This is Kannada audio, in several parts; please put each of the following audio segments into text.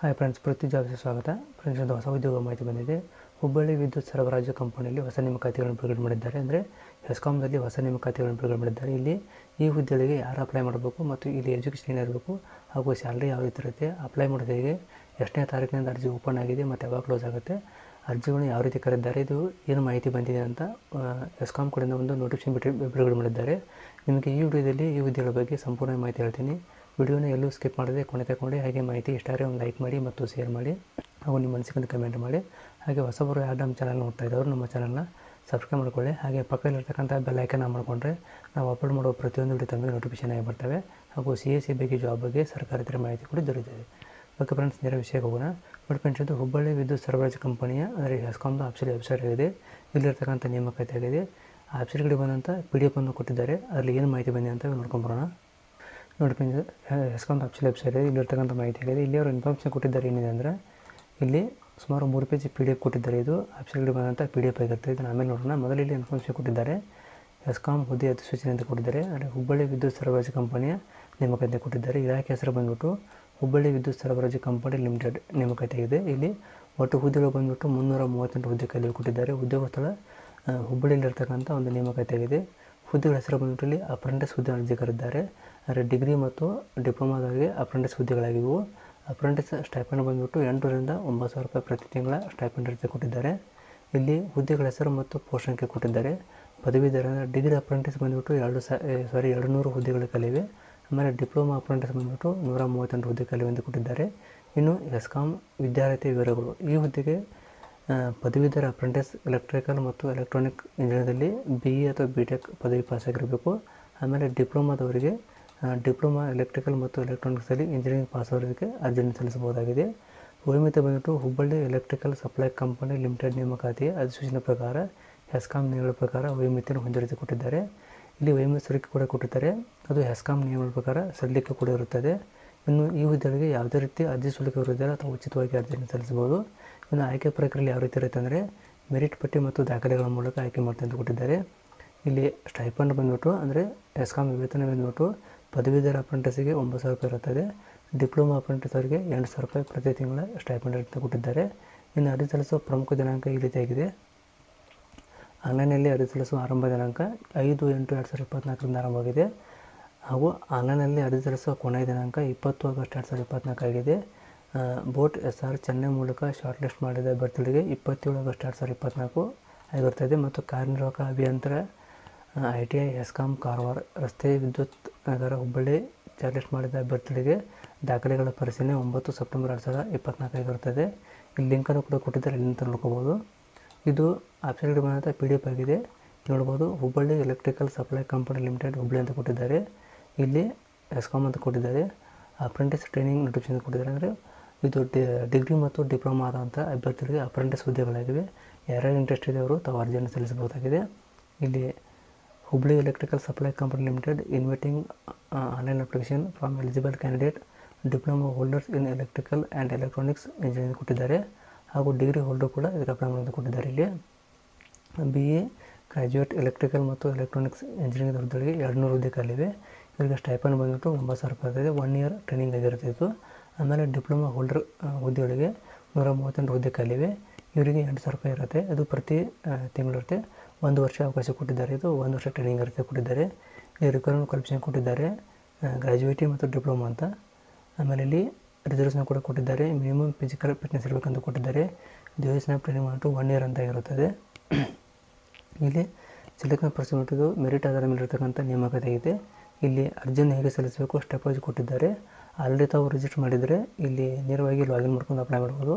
ಹಾಯ್ ಫ್ರೆಂಡ್ಸ್ ಪ್ರತಿ ಸ್ವಾಗತ. ಫ್ರೆಂಡ್ಸ್ ಒಂದು ಹೊಸ ಉದ್ಯೋಗ ಮಾಹಿತಿ ಬಂದಿದೆ. ಹುಬ್ಬಳ್ಳಿ ವಿದ್ಯುತ್ ಸರಬರಾಜು ಕಂಪನಿಯಲ್ಲಿ ಹೊಸ ನೇಮಕಾತಿಗಳನ್ನು ಬಿಡುಗಡೆ ಮಾಡಿದ್ದಾರೆ. ಅಂದರೆ ಹೆಸ್ಕಾಮ್ದಲ್ಲಿ ಹೊಸ ನೇಮಕಾತಿಗಳನ್ನು ಬಿಡುಗಡೆ ಮಾಡಿದ್ದಾರೆ. ಇಲ್ಲಿ ಈ ಹುದ್ದೆಗಳಿಗೆ ಯಾರು ಅಪ್ಲೈ ಮಾಡಬೇಕು ಮತ್ತು ಇಲ್ಲಿ ಎಜುಕೇಷನ್ ಏನಿರಬೇಕು ಹಾಗೂ ಸ್ಯಾಲ್ರಿ ಯಾವ ರೀತಿ ಇರುತ್ತೆ ಅಪ್ಲೈ ಮಾಡೋದು ಹೇಗೆ ಎಷ್ಟನೇ ತಾರೀಕಿನಿಂದ ಅರ್ಜಿ ಓಪನ್ ಆಗಿದೆ ಮತ್ತು ಯಾವಾಗ ಕ್ಲೋಸ್ ಆಗುತ್ತೆ ಅರ್ಜಿಗಳನ್ನು ಯಾವ ರೀತಿ ಕರೆದಿದ್ದಾರೆ, ಇದು ಏನು ಮಾಹಿತಿ ಬಂದಿದೆ ಅಂತ ಎಸ್ಕಾಮ್ ಕಡೆಯಿಂದ ಒಂದು ನೋಟಿಫಿಕೇಶನ್ ಬಿಟ್ಟು ಬಿಡುಗಡೆ ಮಾಡಿದ್ದಾರೆ. ನಿಮಗೆ ಈ ವಿಡಿಯೋದಲ್ಲಿ ಈ ಹುದ್ದೆಗಳ ಬಗ್ಗೆ ಸಂಪೂರ್ಣ ಮಾಹಿತಿ ಹೇಳ್ತೀನಿ. ವಿಡಿಯೋನ ಎಲ್ಲೂ ಸ್ಕಿಪ್ ಮಾಡದೆ ಕೊನೆ ತಗೊಂಡು ಹಾಗೆ ಮಾಹಿತಿ ಇಷ್ಟ ಆದರೆ ಒಂದು ಲೈಕ್ ಮಾಡಿ ಮತ್ತು ಶೇರ್ ಮಾಡಿ ಹಾಗೂ ನಿಮ್ಮ ಮನಸ್ಸಿಗೆ ಕಮೆಂಟ್ ಮಾಡಿ. ಹಾಗೆ ಹೊಸಬರು ಯಾರು ನಮ್ಮ ಚಾನಲ್ ನೋಡ್ತಾ ಇದ್ದವರು ನಮ್ಮ ಚಾನಲ್ನ ಸಬ್ಸ್ಕ್ರೈಬ್ ಮಾಡ್ಕೊಳ್ಳಿ. ಹಾಗೆ ಪಕ್ಕದಲ್ಲಿರ್ತಕ್ಕಂಥ ಬೆಲ್ ಐಕನ್ ಮಾಡಿಕೊಂಡ್ರೆ ನಾವು ಅಪ್ಲೋಡ್ ಮಾಡುವ ಪ್ರತಿಯೊಂದು ವಿಡಿಯೋ ತಮಗೆ ನೋಟಿಫಿಕೇಶನ್ ಆಗಿ ಬರ್ತವೆ. ಹಾಗೂ ಸಿ ಎ ಸಿ ಬಗ್ಗೆ ಜಾಬ್ ಬಗ್ಗೆ ಸರ್ಕಾರದ ಮಾಹಿತಿ ಕೂಡ ದೊರೆಯುತ್ತದೆ. ಓಕೆ ಫ್ರೆಂಡ್ಸ್ ನೇರ ವಿಷಯಕ್ಕೆ ಹೋಗೋಣ. ಬಟ್ ಫ್ರೆಂಡ್ಸ್ ಇದು ಹುಬ್ಬಳ್ಳಿ ವಿದ್ಯುತ್ ಸರಬರಾಜು ಕಂಪನಿಯ ಅಂದರೆ ಹೆಸ್ಕಾಮ್ದು ಆಫೀಸಲ್ಲಿ ವೆಬ್ಸೈಟ್ ಆಗಿದೆ. ಇಲ್ಲಿರ್ತಕ್ಕಂಥ ನೇಮಕಾತಿ ಆಗಿದೆ. ಆ ವೆಬ್ಸೈಟ್ಗಳಿಗೆ ಬಂದಂಥ ಪಿ ಡಿ ಅನ್ನು ಕೊಟ್ಟಿದ್ದಾರೆ. ಅದರಲ್ಲಿ ಏನು ಮಾಹಿತಿ ಬಂದಿದೆ ಅಂತ ನೋಡ್ಕೊಂಬರೋಣ ನೋಡಿ ಫ್ರೆಂಡ್ಸ್ ಎಸ್ಕೊಂತ ಆಪ್ಷನ್ ವೆಬ್ಸೈಟ್ ಇಲ್ಲಿರ್ತಕ್ಕಂಥ ಮಾಹಿತಿ ಆಗಿದೆ ಇಲ್ಲಿ ಅವರು ಇನ್ಫಾರ್ಮೇಷನ್ ಕೊಟ್ಟಿದ್ದಾರೆ ಏನಿದೆ ಅಂದರೆ, ಇಲ್ಲಿ ಸುಮಾರು ಮೂರು ಪೇಜ್ ಪಿ ಡಿ ಎಫ್ ಕೊಟ್ಟಿದ್ದಾರೆ ಇದು. ಆಪ್ಷನ್ಗಳಿಗೆ ಬಂದಂಥ ಪಿ ಡಿ ಎಫ್ ಆಗಿರುತ್ತೆ. ಇದನ್ನು ಆಮೇಲೆ ನೋಡೋಣ. ಮೊದಲು ಇಲ್ಲಿ ಇನ್ಫಾರ್ಮೇಷನ್ ಕೊಟ್ಟಿದ್ದಾರೆ. ಎಸ್ಕಾಮ್ ಹುದ್ದೆ ಅಧಿಸೂಚನೆ ಅಂತ ಕೊಟ್ಟಿದ್ದಾರೆ. ಅಂದರೆ ಹುಬ್ಬಳ್ಳಿ ವಿದ್ಯುತ್ ಸರಬರಾಜು ಕಂಪನಿಯ ನೇಮಕಾತಿ ಕೊಟ್ಟಿದ್ದಾರೆ. ಇಲಾಖೆ ಹೆಸರು ಬಂದ್ಬಿಟ್ಟು ಹುಬ್ಬಳ್ಳಿ ವಿದ್ಯುತ್ ಸರಬರಾಜು ಕಂಪನಿ ಲಿಮಿಟೆಡ್ ನೇಮಕತೆ ಆಗಿದೆ. ಇಲ್ಲಿ ಒಟ್ಟು ಹುದ್ದೆಗಳು ಬಂದ್ಬಿಟ್ಟು ಮುನ್ನೂರ ಮೂವತ್ತೆಂಟು ಹುದ್ದೆ ಕೈಲಿ ಕೊಟ್ಟಿದ್ದಾರೆ. ಉದ್ಯೋಗ ಸ್ಥಳ ಹುಬ್ಬಳ್ಳಿಯಲ್ಲಿರ್ತಕ್ಕಂಥ ಒಂದು ನೇಮಕತೆ ಆಗಿದೆ. ಹುದ್ದೆಗಳ ಹೆಸರು ಬಂದ್ಬಿಟ್ಟು ಇಲ್ಲಿ ಅಪ್ರೆಂಟಿಸ್ ಹುದ್ದೆ ಅರ್ಜಿ ಕರೆದಿದ್ದಾರೆ ಡಿಗ್ರಿ ಮತ್ತು ಡಿಪ್ಲೊಮಾದಾಗಿ ಅಪ್ರೆಂಟಿಸ್ ಹುದ್ದೆಗಳಾಗಿವೆ. ಅಪ್ರೆಂಟಿಸ್ ಸ್ಟೈಪೆಂಡ್ ಬಂದ್ಬಿಟ್ಟು ಎಂಟರಿಂದ ಒಂಬತ್ತು ಸಾವಿರ ರೂಪಾಯಿ ಪ್ರತಿ ತಿಂಗಳ ಸ್ಟೈಪೆಂಡ್ ರೀತಿ ಕೊಟ್ಟಿದ್ದಾರೆ. ಇಲ್ಲಿ ಹುದ್ದೆಗಳ ಹೆಸರು ಮತ್ತು ಸಂಖ್ಯೆ ಕೊಟ್ಟಿದ್ದಾರೆ. ಪದವೀಧರ ಡಿಗ್ರಿ ಅಪ್ರೆಂಟಿಸ್ ಬಂದ್ಬಿಟ್ಟು ಎರಡು ಸಾರಿ ಎರಡು ನೂರು ಹುದ್ದೆಗಳು ಕಲಿವೆ. ಆಮೇಲೆ ಡಿಪ್ಲೊಮಾ ಅಪ್ರೆಂಟಿಸ್ ಬಂದ್ಬಿಟ್ಟು ನೂರ ಮೂವತ್ತೆಂಟು ಹುದ್ದೆ ಕಲಿವೆ ಎಂದು ಕೊಟ್ಟಿದ್ದಾರೆ. ಇನ್ನು ಎಸ್ಕಾಂ ವಿದ್ಯಾರ್ಥಿ ವಿವರಗಳು. ಈ ಹುದ್ದೆಗೆ ಪದವೀಧರ ಅಪ್ರೆಂಟಿಸ್ ಎಲೆಕ್ಟ್ರಿಕಲ್ ಮತ್ತು ಎಲೆಕ್ಟ್ರಾನಿಕ್ ಇಂಜಿನಿಯರಿಂಗಲ್ಲಿ ಬಿ ಇ ಅಥವಾ ಬಿ ಟೆಕ್ ಪದವಿ ಪಾಸಾಗಿರಬೇಕು. ಆಮೇಲೆ ಡಿಪ್ಲೊಮಾದವರಿಗೆ ಡಿಪ್ಲೊಮಾ ಎಲೆಕ್ಟ್ರಿಕಲ್ ಮತ್ತು ಎಲೆಕ್ಟ್ರಾನಿಕ್ಸಲ್ಲಿ ಇಂಜಿನಿಯರಿಂಗ್ ಪಾಸ್ ಆಗೋದಕ್ಕೆ ಅರ್ಜಿಯನ್ನು ಸಲ್ಲಿಸಬಹುದಾಗಿದೆ. ಉಳಿಮಿತ ಬಂದ್ಬಿಟ್ಟು Hubballi electrical supply company limited ನೇಮಕಾತಿಯ ಅಧಿಸೂಚನೆ ಪ್ರಕಾರ ಹೆಸ್ಕಾಂ ನಿಯಮಗಳ ಪ್ರಕಾರ ವೈಮಿತಿಯನ್ನು ಹೊಂದಿರಿಸಿ ಕೊಟ್ಟಿದ್ದಾರೆ. ಇಲ್ಲಿ ವೈಮಿತ ಸಲ್ಲಿಕೆ ಕೂಡ ಕೊಟ್ಟಿದ್ದಾರೆ. ಅದು ಹೆಸ್ಕಾಂ ನಿಯಮಗಳ ಪ್ರಕಾರ ಸಲ್ಲಿಕೆ ಕೂಡ ಇರುತ್ತದೆ. ಇನ್ನು ಈ ಹುದ್ದೆಗಳಿಗೆ ಯಾವುದೇ ರೀತಿ ಅರ್ಜಿ ಸಲ್ಲಿಕೆ ಇರುವುದಿಲ್ಲ ಅಥವಾ ಉಚಿತವಾಗಿ ಅರ್ಜಿಯನ್ನು ಸಲ್ಲಿಸಬಹುದು. ಇನ್ನು ಆಯ್ಕೆ ಪ್ರಕ್ರಿಯೆ ಯಾವ ರೀತಿ ಇರುತ್ತೆ ಅಂದರೆ ಮೆರಿಟ್ ಪಟ್ಟಿ ಮತ್ತು ದಾಖಲೆಗಳ ಮೂಲಕ ಆಯ್ಕೆ ಮಾಡ್ತಾರೆ ಅಂತ ಕೊಟ್ಟಿದ್ದಾರೆ. ಇಲ್ಲಿ ಸ್ಟೈಪಂಡ್ ಬಂದ್ಬಿಟ್ಟು ಅಂದರೆ ಎಸ್ಕಾಮ್ ವೇತನ ಬಂದ್ಬಿಟ್ಟು ಪದವೀಧರ ಅಪ್ರೆಂಟಿಸಿಗೆ ಒಂಬತ್ತು ಸಾವಿರ ರೂಪಾಯಿ ಇರುತ್ತದೆ. ಡಿಪ್ಲೊಮಾ ಅಪ್ರೆಂಟಿಸ್ ಅವರಿಗೆ ಎಂಟು ಸಾವಿರ ರೂಪಾಯಿ ಪ್ರತಿ ತಿಂಗಳ ಸ್ಟೈಪೆಂಡ್ ಅಂತ ಕೊಟ್ಟಿದ್ದಾರೆ. ಇನ್ನು ಅರ್ಜಿ ಸಲ್ಲಿಸುವ ಪ್ರಮುಖ ದಿನಾಂಕ ಈ ರೀತಿಯಾಗಿದೆ ಆನ್ಲೈನಲ್ಲಿ ಅರ್ಜಿ ಸಲ್ಲಿಸುವ ಆರಂಭ ದಿನಾಂಕ ಐದು ಎಂಟು ಎರಡು ಸಾವಿರದ ಇಪ್ಪತ್ತ್ನಾಲ್ಕರಿಂದ ಆರಂಭವಾಗಿದೆ ಹಾಗೂ ಆನ್ಲೈನಲ್ಲಿ ಅರ್ಜಿ ಸಲ್ಲಿಸುವ ಕೊನೆಯ ದಿನಾಂಕ ಇಪ್ಪತ್ತು ಆಗಸ್ಟ್ ಎರಡು ಸಾವಿರದ ಇಪ್ಪತ್ತ್ನಾಲ್ಕಾಗಿದೆ ಬೋಟ್ ಎಸ್ ಆರ್ ಚೆನ್ನೈ ಮೂಲಕ ಶಾರ್ಟ್ ಲಿಸ್ಟ್ ಮಾಡಿದ ಅಭ್ಯರ್ಥಿಗಳಿಗೆ ಇಪ್ಪತ್ತೇಳು ಆಗಸ್ಟ್ ಎರಡು ಸಾವಿರದ ಇಪ್ಪತ್ತ್ನಾಲ್ಕು ಆಗಿರ್ತದೆ ಮತ್ತು ಕಾರ್ಯನಿರ್ವಾಹಕ ಅಭಿಯಂತರ I T I ESCOM Karwar ರಸ್ತೆ ವಿದ್ಯುತ್ ನಗರ ಹುಬ್ಬಳ್ಳಿ ಚಾರ್ಲೆಸ್ ಮಾಡಿದ ಅಭ್ಯರ್ಥಿಗಳಿಗೆ ದಾಖಲೆಗಳ ಪರಿಶೀಲನೆ ಒಂಬತ್ತು ಸೆಪ್ಟೆಂಬರ್ ಎರಡು ಸಾವಿರದ ಇಪ್ಪತ್ತ್ನಾಲ್ಕು ಬರ್ತದೆ. ಇಲ್ಲಿ ಲಿಂಕನ್ನು ಕೂಡ ಕೊಟ್ಟಿದ್ದಾರೆ ಲಿಂಕ್ ನೋಡ್ಕೋಬೋದು ಇದು ಆಪ್ಷನ್ಗೆ ಬಂದಂಥ ಪಿ ಡಿ ಎಫ್ ಆಗಿದೆ. ನೋಡ್ಬೋದು, Hubballi electrical supply company limited Hubballi ಅಂತ ಕೊಟ್ಟಿದ್ದಾರೆ. ಇಲ್ಲಿ ಎಸ್ಕಾಮ್ ಅಂತ ಕೊಟ್ಟಿದ್ದಾರೆ. ಅಪ್ರೆಂಟಿಸ್ ಟ್ರೈನಿಂಗ್ ನೋಟಿಫಿಕೇಶನ್ ಕೊಟ್ಟಿದ್ದಾರೆ. ಅಂದರೆ ಇದು ಡಿಗ್ರಿ ಮತ್ತು ಡಿಪ್ಲೊಮಾ ಆದಂಥ ಅಭ್ಯರ್ಥಿಗಳಿಗೆ ಅಪ್ರೆಂಟಿಸ್ ಹುದ್ದೆಗಳಾಗಿವೆ. ಯಾರ್ಯಾರು ಇಂಟ್ರೆಸ್ಟ್ ಇದೆ ಅವರು ತಾವು ಅರ್ಜಿಯನ್ನು ಸಲ್ಲಿಸಬಹುದಾಗಿದೆ. ಇಲ್ಲಿ Hubli electrical supply company limited inviting online application from eligible candidate diploma holders in electrical and electronics engineering ಕೊಟ್ಟಿದ್ದಾರೆ. ಹಾಗೂ ಡಿಗ್ರಿ ಹೋಲ್ಡರ್ ಕೂಡ ಇದಕ್ಕೆ ಅಪ್ಲೈ ಮಾಡೋದು ಕೊಟ್ಟಿದ್ದಾರೆ ಇಲ್ಲಿ. ಬಿ ಎ ಗ್ರ್ಯಾಜುಯೇಟ್ ಎಲೆಕ್ಟ್ರಿಕಲ್ ಮತ್ತು ಎಲೆಕ್ಟ್ರಾನಿಕ್ಸ್ ಇಂಜಿನಿಯರಿಂಗ್ ಹುದ್ದೆಗಳಿಗೆ ಎರಡು ನೂರು ಹುದ್ದೆ ಖಾಲಿವೆ ಇವರಿಗೆ ಸ್ಟೈಪನ್ ಬಂದ್ಬಿಟ್ಟು ಒಂಬತ್ತು ಸಾವಿರ ರೂಪಾಯಿ ಇರ್ತದೆ ಒನ್ ಇಯರ್ ಟ್ರೈನಿಂಗ್ ಆಗಿರುತ್ತೆ ಇದು. ಆಮೇಲೆ ಡಿಪ್ಲೊಮಾ ಹೋಲ್ಡರ್ ಹುದ್ದೆಗಳಿಗೆ ನೂರ ಮೂವತ್ತೆಂಟು ಹುದ್ದೆ ಖಾಲಿವೆ ಇವರಿಗೆ ಎಂಟು ಸಾವಿರ ರೂಪಾಯಿ ಇರುತ್ತೆ. ಅದು ಪ್ರತಿ ತಿಂಗಳಿರುತ್ತೆ. ಒಂದು ವರ್ಷ ಅವಕಾಶ ಕೊಟ್ಟಿದ್ದಾರೆ. ಇದು ಒಂದು ವರ್ಷ ಟ್ರೈನಿಂಗ್ ಇರುತ್ತೆ ಕೊಟ್ಟಿದ್ದಾರೆ. ಇಲ್ಲಿ ರಿಕ್ವೈರ್ಮೆಂಟ್ ಕ್ವಾಲಿಫಿಕೇಷನ್ ಕೊಟ್ಟಿದ್ದಾರೆ. ಗ್ರ್ಯಾಜುಯೇಟಿ ಮತ್ತು ಡಿಪ್ಲೊಮಾ ಅಂತ. ಆಮೇಲೆ ಇಲ್ಲಿ ರಿಸರ್ವೇಷನ್ ಕೂಡ ಕೊಟ್ಟಿದ್ದಾರೆ. ಮಿನಿಮಮ್ ಫಿಸಿಕಲ್ ಫಿಟ್ನೆಸ್ ಇರಬೇಕಂತ ಕೊಟ್ಟಿದ್ದಾರೆ. ಡ್ಯೂರೇಷನ್ ಆಫ್ ಟ್ರೈನಿಂಗ್ ಮಾಡಿಟ್ಟು ಒನ್ ಇಯರ್ ಅಂತ ಇರುತ್ತದೆ. ಇಲ್ಲಿ ಸೆಲೆಕ್ಷನ್ ಪರ್ಸೆಂಟ್ ಇದು ಮೆರಿಟ್ ಆಧಾರ ಮೇಲೆ ಇರತಕ್ಕಂಥ ನೇಮಕಾತಿ ಇದೆ. ಇಲ್ಲಿ ಅರ್ಜಿಯನ್ನು ಹೇಗೆ ಸಲ್ಲಿಸಬೇಕು ಸ್ಟೆಪ್ ವೈಸ್ ಕೊಟ್ಟಿದ್ದಾರೆ. ಆಲ್ರೆಡಿ ತಾವು ರಿಜಿಸ್ಟರ್ ಮಾಡಿದರೆ ಇಲ್ಲಿ ನೇರವಾಗಿ ಲಾಗಿನ್ ಮಾಡ್ಕೊಂಡು ಅಪ್ಲೈ ಮಾಡ್ಬೋದು.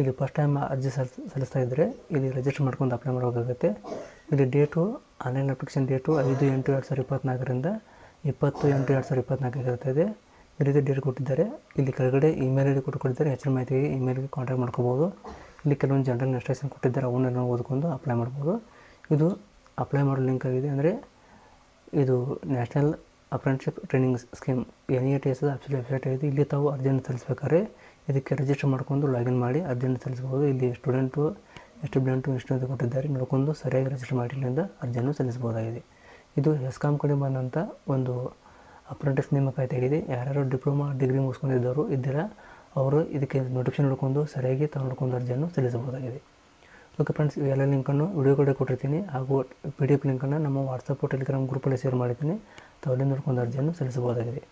ಇಲ್ಲಿ ಫಸ್ಟ್ ಟೈಮ್ ಅರ್ಜಿ ಸಲ್ಲಿಸ್ ಸಲ್ಲಿಸ್ತಾ ಇದ್ದರೆ ಇಲ್ಲಿ ರಿಜಿಸ್ಟರ್ ಮಾಡ್ಕೊಂಡು ಅಪ್ಲೈ ಮಾಡಬೇಕಾಗುತ್ತೆ. ಇಲ್ಲಿ ಡೇಟು ಆನ್ಲೈನ್ ಅಪ್ಲಿಕೇಶನ್ ಡೇಟು ಐದು ಎಂಟು ಎರಡು ಸಾವಿರದ ಇಪ್ಪತ್ತ್ನಾಲ್ಕರಿಂದ ಇಪ್ಪತ್ತು ಎಂಟು ಎರಡು ಸಾವಿರದ ಇಪ್ಪತ್ತ್ನಾಲ್ಕು ಇರುತ್ತದೆ ಈ ರೀತಿ ಡೇಟ್ ಕೊಟ್ಟಿದ್ದಾರೆ. ಇಲ್ಲಿ ಕೆಳಗಡೆ ಇಮೇಲ್ ಐ ಡಿ ಕೊಟ್ಟು ಕೊಟ್ಟಿದ್ದಾರೆ ಹೆಚ್ಚಿನ ಮಾಹಿತಿಗೆ ಇಮೇಲ್ಗೆ ಕಾಂಟ್ಯಾಕ್ಟ್ ಮಾಡ್ಕೋಬೋದು. ಇಲ್ಲಿ ಕೆಲವೊಂದು ಜನರಲ್ ಇನ್ಸ್ಟ್ರಕ್ಷನ್ ಕೊಟ್ಟಿದ್ದಾರೆ. ಅವನ್ನೆಲ್ಲ ಓದ್ಕೊಂಡು ಅಪ್ಲೈ ಮಾಡ್ಬೋದು. ಇದು ಅಪ್ಲೈ ಮಾಡೋ ಲಿಂಕ್ ಆಗಿದೆ ಅಂದರೆ ಇದು national apprenticeship training scheme N E T S official website ಆಗಿದೆ. ಇಲ್ಲಿ ತಾವು ಅರ್ಜಿಯನ್ನು ಸಲ್ಲಿಸ್ಬೇಕಾದ್ರೆ ಇದಕ್ಕೆ ರಿಜಿಸ್ಟರ್ ಮಾಡ್ಕೊಂಡು ಲಾಗಿನ್ ಮಾಡಿ ಅರ್ಜಿಯನ್ನು ಸಲ್ಲಿಸ್ಬೋದು ಇಲ್ಲಿ ಸ್ಟೂಡೆಂಟು ಸ್ಟೂಡೆಂಟು ಎಷ್ಟು ಅಂತ ಕೊಟ್ಟಿದ್ದಾರೆ ನೋಡಿಕೊಂಡು ಸರಿಯಾಗಿ ರಿಜಿಸ್ಟರ್ ಮಾಡಿ ಅಂತ ಅರ್ಜಿಯನ್ನು ಸಲ್ಲಿಸಬಹುದಾಗಿದೆ ಇದು ಎಸ್ಕಾಮ್ ಕಡೆ ಬಂದಂಥ ಒಂದು ಅಪ್ರೆಂಟಿಸ್ ನೇಮಕಾತಿ ಇದೆ ಯಾರ್ಯಾರು ಡಿಪ್ಲೊಮಾ ಡಿಗ್ರಿ ಮುಗಿಸ್ಕೊಂಡಿದ್ದವರು ಇದ್ದೀರ ಅವರು ಇದಕ್ಕೆ ನೋಟಿಫಿಕೇಶನ್ ನೋಡ್ಕೊಂಡು ಸರಿಯಾಗಿ ತಾವು ನೋಡ್ಕೊಂಡು ಅರ್ಜಿಯನ್ನು ಸಲ್ಲಿಸಬಹುದಾಗಿದೆ ಓಕೆ ಫ್ರೆಂಡ್ಸ್ ಇವೆಲ್ಲ ಲಿಂಕನ್ನು ವಿಡಿಯೋ ಕೂಡ ಕೊಟ್ಟಿರ್ತೀನಿ. ಹಾಗೂ ಪಿ ಡಿ ಎಫ್ ಲಿಂಕನ್ನು ನಮ್ಮ ವಾಟ್ಸಪ್ ಟೆಲಿಗ್ರಾಮ್ ಗ್ರೂಪಲ್ಲಿ ಶೇರ್ ಮಾಡಿದ್ದೀನಿ ತಾವಲ್ಲಿ ನೋಡ್ಕೊಂಡು ಅರ್ಜಿಯನ್ನು ಸಲ್ಲಿಸಬಹುದಾಗಿದೆ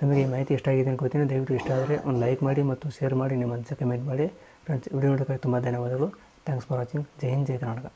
ತಮಗೆ ಈ ಮಾಹಿತಿ ಇಷ್ಟ ಆಗಿದೆ ಅನ್ಕೋತೀನಿ ದಯವಿಟ್ಟು ಇಷ್ಟ ಆದರೆ ಒಂದು ಲೈಕ್ ಮಾಡಿ ಮತ್ತು ಶೇರ್ ಮಾಡಿ, ನಿಮ್ಮ ಅನಿಸಿಕೆ ಕಮೆಂಟ್ ಮಾಡಿ. ಫ್ರೆಂಡ್ಸ್ ವಿಡಿಯೋ ನೋಡೋಕ್ಕೆ ತುಂಬ ಧನ್ಯವಾದಗಳು. Thanks for watching Jai Hind Jai Karnataka